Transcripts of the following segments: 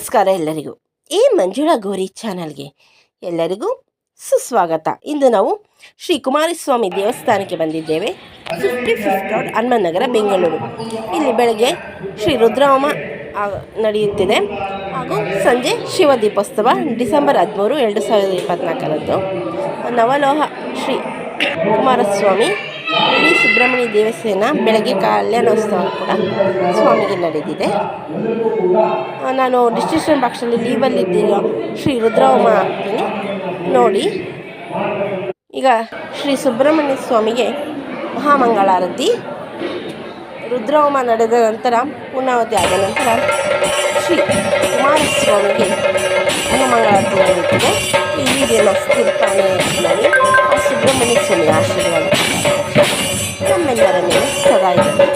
ನಮಸ್ಕಾರ ಎಲ್ಲರಿಗೂ. ಈ ಮಂಜುಳಾ ಗೌರಿ ಚಾನಲ್ಗೆ ಎಲ್ಲರಿಗೂ ಸುಸ್ವಾಗತ. ಇಂದು ನಾವು ಶ್ರೀ ಕುಮಾರಸ್ವಾಮಿ ದೇವಸ್ಥಾನಕ್ಕೆ ಬಂದಿದ್ದೇವೆ. Fifty fifth road Hanuman Nagar, Bengaluru. ಇಲ್ಲಿ ಬೆಳಗ್ಗೆ ಶ್ರೀ ರುದ್ರಾಮ ನಡೆಯುತ್ತಿದೆ. ಹಾಗೂ ಸಂಜೆ ಶಿವ ದೀಪೋತ್ಸವ ಡಿಸೆಂಬರ್ ಹದಿಮೂರು, ಎರಡು ಸಾವಿರದ ಇಪ್ಪತ್ತ್ನಾಲ್ಕರಂದು ನವಲೋಹ ಶ್ರೀ ಕುಮಾರಸ್ವಾಮಿ ಶ್ರೀ ಸುಬ್ರಹ್ಮಣ್ಯ ದೇವಸ್ಥಾನ ಬೆಳಗ್ಗೆ ಕಲ್ಯಾಣೋತ್ಸವ ಕೂಡ ಸ್ವಾಮಿಗೆ ನಡೆದಿದೆ. ನಾನು ಡಿಸ್ಟ್ರಿಕ್ಷನ್ ಬಾಕ್ಸಲ್ಲಿ ಲೀವಲ್ಲಿದ್ದೀನಿ ಶ್ರೀ ರುದ್ರಹೋಮ ಆಗ್ತೀನಿ. ನೋಡಿ. ಈಗ ಶ್ರೀ ಸುಬ್ರಹ್ಮಣ್ಯ ಸ್ವಾಮಿಗೆ ಮಹಾಮಂಗಳಾರತಿ. ರುದ್ರಹೋಮ ನಡೆದ ನಂತರ ಪೂರ್ಣಾವತಿ ಆದ ನಂತರ ಶ್ರೀ ಕುಮಾರಸ್ವಾಮಿಗೆ ಮಹಾಮಂಗಳಾರತಿ ನಡೆಯುತ್ತದೆ. ಈ ಆ, ಸುಬ್ರಹ್ಮಣ್ಯ ಸ್ವಾಮಿ ಆಶೀರ್ವಾದ. ग्यारह मिनट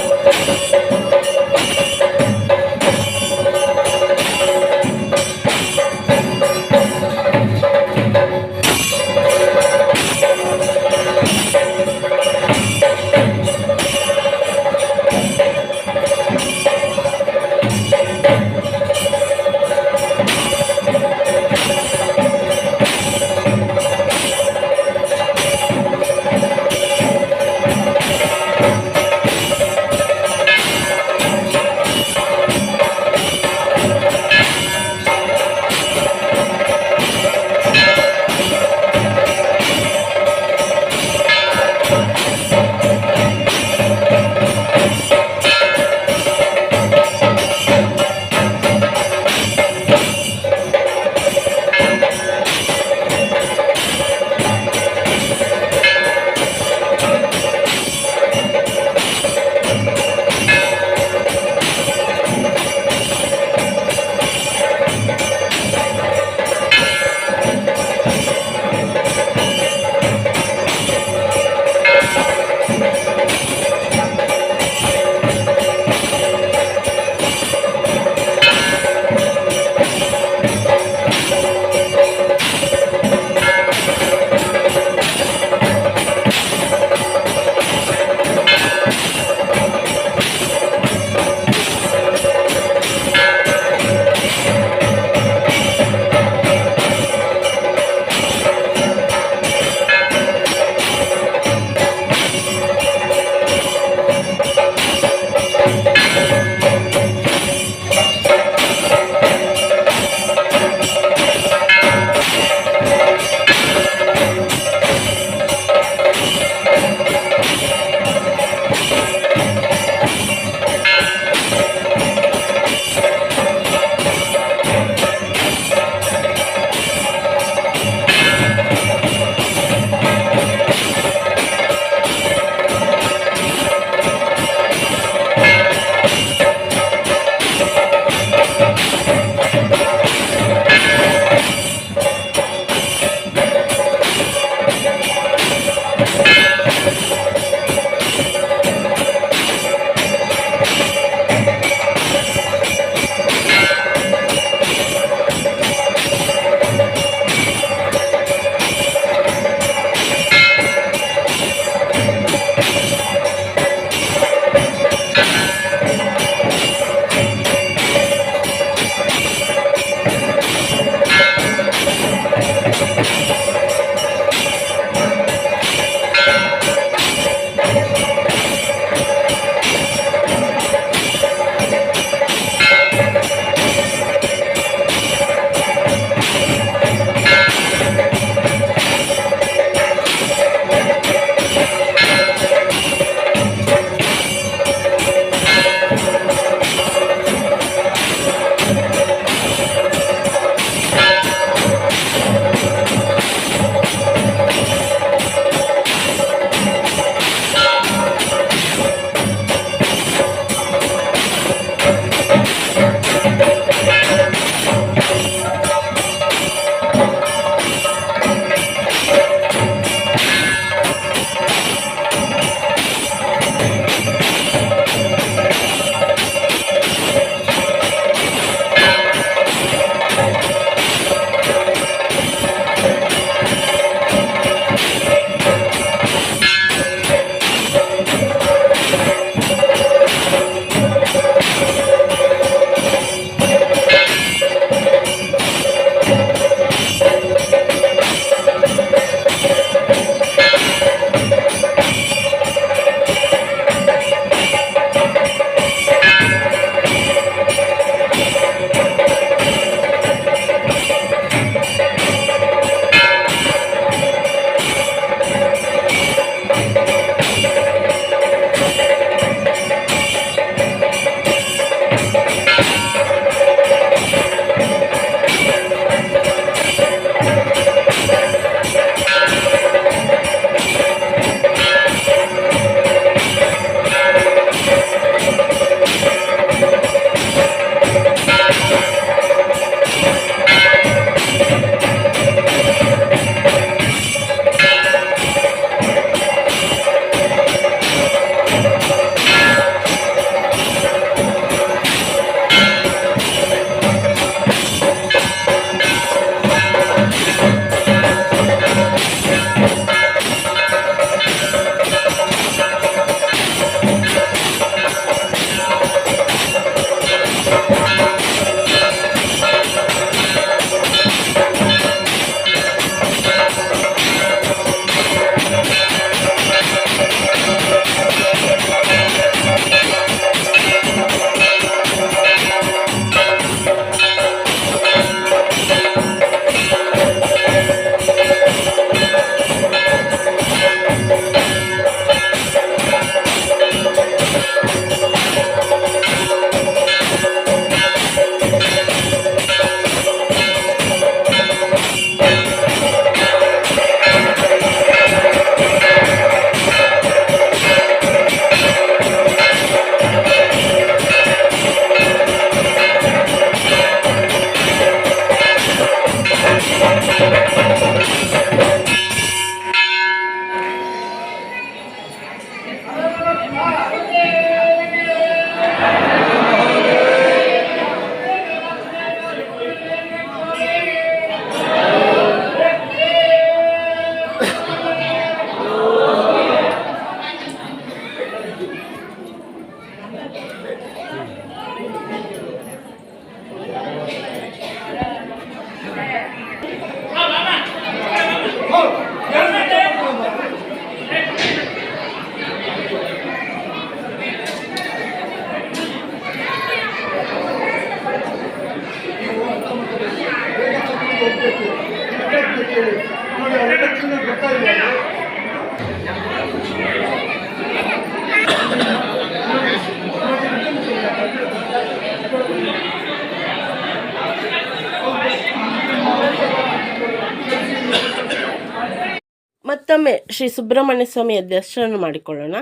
ಮತ್ತೊಮ್ಮೆ ಶ್ರೀ ಸುಬ್ರಹ್ಮಣ್ಯ ಸ್ವಾಮಿಯ ದರ್ಶನ ಮಾಡಿಕೊಳ್ಳೋಣ.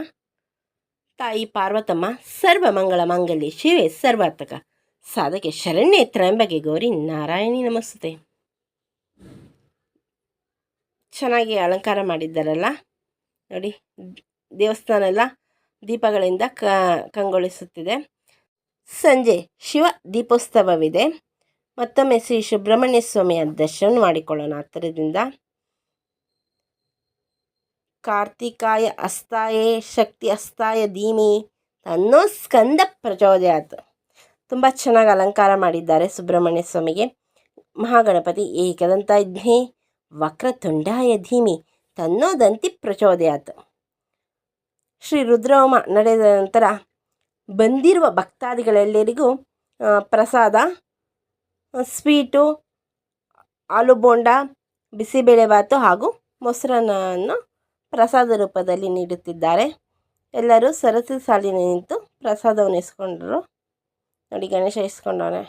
ತಾಯಿ ಪಾರ್ವತಮ್ಮ, ಸರ್ವ ಮಂಗಳ ಮಂಗಲ್ಯ, ಶಿವೆ ಸರ್ವಾರ್ಥಕ. ಸಾಧಕೆ ಶರಣ್ಯ ತ್ರಯಂಬಗೆ ಗೌರಿ ನಾರಾಯಣಿ ನಮಸ್ತೆ. ಚೆನ್ನಾಗಿ ಅಲಂಕಾರ ಮಾಡಿದ್ದಾರಲ್ಲ? ನೋಡಿ ದೇವಸ್ಥಾನ ಎಲ್ಲ ದೀಪಗಳಿಂದ ಕಂಗೊಳಿಸುತ್ತಿದೆ. ಸಂಜೆ ಶಿವ ದೀಪೋತ್ಸವವಿದೆ. ಮತ್ತೊಮ್ಮೆ ಶ್ರೀ ಸುಬ್ರಹ್ಮಣ್ಯ ಸ್ವಾಮಿಯ ದರ್ಶನ ಮಾಡಿಕೊಳ್ಳೋಣ. ಹತ್ತಿರದಿಂದ ಕಾರ್ತಿಕಾಯ ಅಸ್ತಾಯೇ, ಶಕ್ತಿ ಅಸ್ತಾಯ, ಧೀಮಿ ಅನ್ನೋ ಸ್ಕಂದ ಪ್ರಚೋದಯಾತ್. ತುಂಬ ಚೆನ್ನಾಗಿ ಅಲಂಕಾರ ಮಾಡಿದ್ದಾರೆ ಸುಬ್ರಹ್ಮಣ್ಯ ಸ್ವಾಮಿಗೆ. ಮಹಾಗಣಪತಿ ಏಕದಂತ ಇದ್ನೇ ವಕ್ರತುಂಡಾಯ ಧೀಮಿ ತನ್ನೋದಂತಿ ಪ್ರಚೋದಯಾತ್. ಶ್ರೀ ರುದ್ರೋಮ ನಡೆದ ನಂತರ ಬಂದಿರುವ ಭಕ್ತಾದಿಗಳೆಲ್ಲರಿಗೂ ಪ್ರಸಾದ ಸ್ವೀಟು ಆಲೂ ಬೋಂಡ ಬಿಸಿಬೇಳೆಭಾತು ಹಾಗೂ ಮೊಸರನ್ನವನ್ನು ಪ್ರಸಾದ ರೂಪದಲ್ಲಿ ನೀಡುತ್ತಿದ್ದಾರೆ. ಎಲ್ಲರೂ ಸರತಿ ಸಾಲಿನ ನಿಂತು ಪ್ರಸಾದವನ್ನು ಇಸ್ಕೊಂಡ್ರು. ನೋಡಿ ಗಣೇಶ ಇಸ್ಕೊಂಡವನೆ.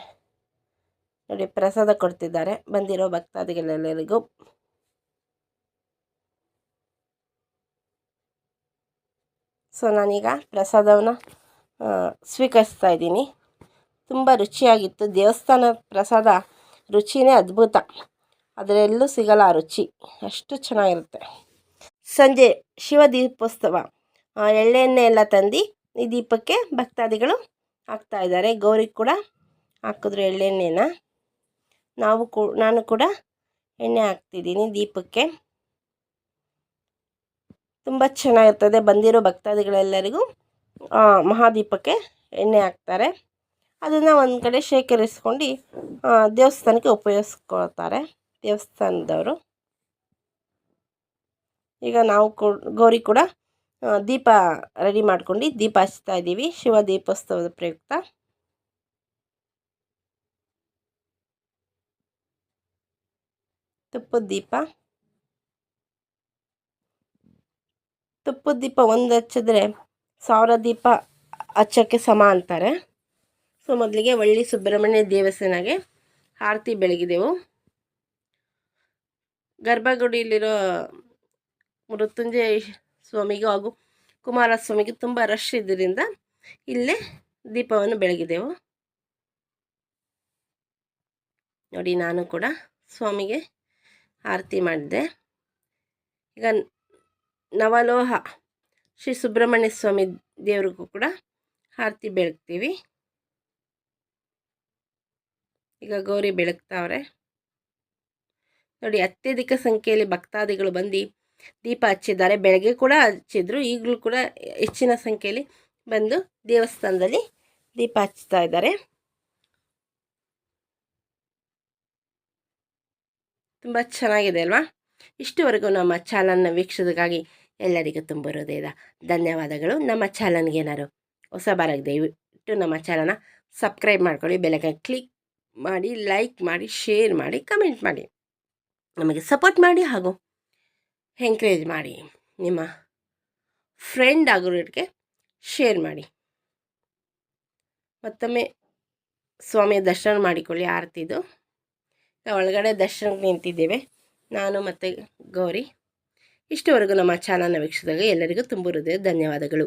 ನೋಡಿ ಪ್ರಸಾದ ಕೊಡ್ತಿದ್ದಾರೆ. ಬಂದಿರೋ ಭಕ್ತಾದಿಗಳೆಲ್ಲರಿಗೂ. ಸೊ ನಾನೀಗ ಪ್ರಸಾದವನ್ನು ಸ್ವೀಕರಿಸ್ತಾ ಇದ್ದೀನಿ. ತುಂಬ ರುಚಿಯಾಗಿತ್ತು. ದೇವಸ್ಥಾನ ಪ್ರಸಾದ ರುಚಿನೇ ಅದ್ಭುತ. ಅದರಲ್ಲೂ ಸಿಗಲ್ಲ ಆ ರುಚಿ. ಅಷ್ಟು ಚೆನ್ನಾಗಿರುತ್ತೆ. ಸಂಜೆ ಶಿವ ದೀಪೋತ್ಸವ. ಎಳ್ಳೆಣ್ಣೆ ಎಲ್ಲ ತಂದು ಈ ದೀಪಕ್ಕೆ ಭಕ್ತಾದಿಗಳು ಹಾಕ್ತಾ ಇದ್ದಾರೆ. ಗೌರಿ ಕೂಡ ಹಾಕಿದ್ರು ಎಳ್ಳೆಣ್ಣೆನ. ನಾವು ಕೂ, ನಾನು ಕೂಡ ಎಣ್ಣೆ ಹಾಕ್ತಿದ್ದೀನಿ ದೀಪಕ್ಕೆ. ತುಂಬ ಚೆನ್ನಾಗಿರ್ತದೆ. ಬಂದಿರೋ ಭಕ್ತಾದಿಗಳೆಲ್ಲರಿಗೂ ಮಹಾದೀಪಕ್ಕೆ ಎಣ್ಣೆ ಹಾಕ್ತಾರೆ. ಅದನ್ನು ಒಂದು ಕಡೆ ಶೇಖರಿಸ್ಕೊಂಡು ದೇವಸ್ಥಾನಕ್ಕೆ ಉಪಯೋಗಿಸ್ಕೊಳ್ತಾರೆ. ದೇವಸ್ಥಾನದವರು. ಈಗ ನಾವು ಗೌರಿ ಕೂಡ ದೀಪ ರೆಡಿ ಮಾಡ್ಕೊಂಡು ದೀಪ ಹಚ್ತಾ ಇದ್ದೀವಿ. ಶಿವ ದೀಪೋತ್ಸವದ ಪ್ರಯುಕ್ತ. ತುಪ್ಪದ ದೀಪ. ತುಪ್ಪದ ದೀಪ ಒಂದು ಹಚ್ಚಿದ್ರೆ ಸಾವಿರ ದೀಪ ಹಚ್ಚೋಕ್ಕೆ ಸಮ ಅಂತಾರೆ. ಸೊ ಮೊದಲಿಗೆ ಒಳ್ಳಿ ಸುಬ್ರಹ್ಮಣ್ಯ ದೇವಸ್ಥಾನಗೆ ಆರತಿ ಬೆಳಗಿದೆವು. ಗರ್ಭಗುಡಿಯಲ್ಲಿರೋ ಮೃತ್ಯುಂಜಯ ಸ್ವಾಮಿಗೂ ಹಾಗೂ ಕುಮಾರಸ್ವಾಮಿಗೆ ತುಂಬ ರಶ್ ಇದ್ದರಿಂದ ಇಲ್ಲೇ ದೀಪವನ್ನು ಬೆಳಗಿದೆವು. ನೋಡಿ ನಾನು ಕೂಡ ಸ್ವಾಮಿಗೆ ಆರತಿ ಮಾಡಿದೆ ಈಗ ನವಲೋಹ ಶ್ರೀ ಸುಬ್ರಹ್ಮಣ್ಯ ಸ್ವಾಮಿ ದೇವರಿಗೂ ಕೂಡ ಆರತಿ ಬೆಳಗ್ತೀವಿ. ಈಗ ಗೌರಿ ಬೆಳಗ್ತಾವ್ರೆ. ನೋಡಿ, ಅತ್ಯಧಿಕ ಸಂಖ್ಯೆಯಲ್ಲಿ ಭಕ್ತಾದಿಗಳು ಬಂದು ದೀಪ ಹಚ್ಚಿದ್ದಾರೆ. ಬೆಳಗ್ಗೆ ಕೂಡ ಹಚ್ಚಿದ್ರು, ಈಗಲೂ ಕೂಡ ಹೆಚ್ಚಿನ ಸಂಖ್ಯೆಯಲ್ಲಿ ಬಂದು ದೇವಸ್ಥಾನದಲ್ಲಿ ದೀಪ ಹಚ್ತಾ ಇದ್ದಾರೆ. ತುಂಬ ಚೆನ್ನಾಗಿದೆ ಅಲ್ವಾ? ಇಷ್ಟುವರೆಗೂ ನಮ್ಮ ಚಾನಲ್ನ ವೀಕ್ಷಿಸೋದಕ್ಕಾಗಿ ಎಲ್ಲರಿಗೂ ತುಂಬ ಹೃದಯದ ಧನ್ಯವಾದಗಳು. ನಮ್ಮ ಚಾನಲ್ಗೆ ಏನಾರು ಹೊಸ ಬಾರಾಗಿ ದಯವಿಟ್ಟು ನಮ್ಮ ಚಾನಲ್ನ ಸಬ್ಸ್ಕ್ರೈಬ್ ಮಾಡ್ಕೊಳ್ಳಿ ಬೆಳಗ್ಗೆ ಕ್ಲಿಕ್ ಮಾಡಿ ಲೈಕ್ ಮಾಡಿ ಶೇರ್ ಮಾಡಿ ಕಮೆಂಟ್ ಮಾಡಿ. ನಮಗೆ ಸಪೋರ್ಟ್ ಮಾಡಿ ಹಾಗೂ ಎಂಕರೇಜ್ ಮಾಡಿ. ನಿಮ್ಮ ಫ್ರೆಂಡ್ ಆಗೋರಿಗೆ ಶೇರ್ ಮಾಡಿ. ಮತ್ತೊಮ್ಮೆ ಸ್ವಾಮಿಯ ದರ್ಶನ ಮಾಡಿಕೊಳ್ಳಿ ಆರತಿದು. ಒಳಗಡೆ ದರ್ಶನಕ್ಕೆ ನಿಂತಿದ್ದೇವೆ. ನಾನು ಮತ್ತು ಗೌರಿ. ಇಷ್ಟವರೆಗೂ ನಮ್ಮ ಚಾನಲ್ನ ವೀಕ್ಷಿಸಿದಾಗ ಎಲ್ಲರಿಗೂ ತುಂಬ ಹೃದಯ ಧನ್ಯವಾದಗಳು.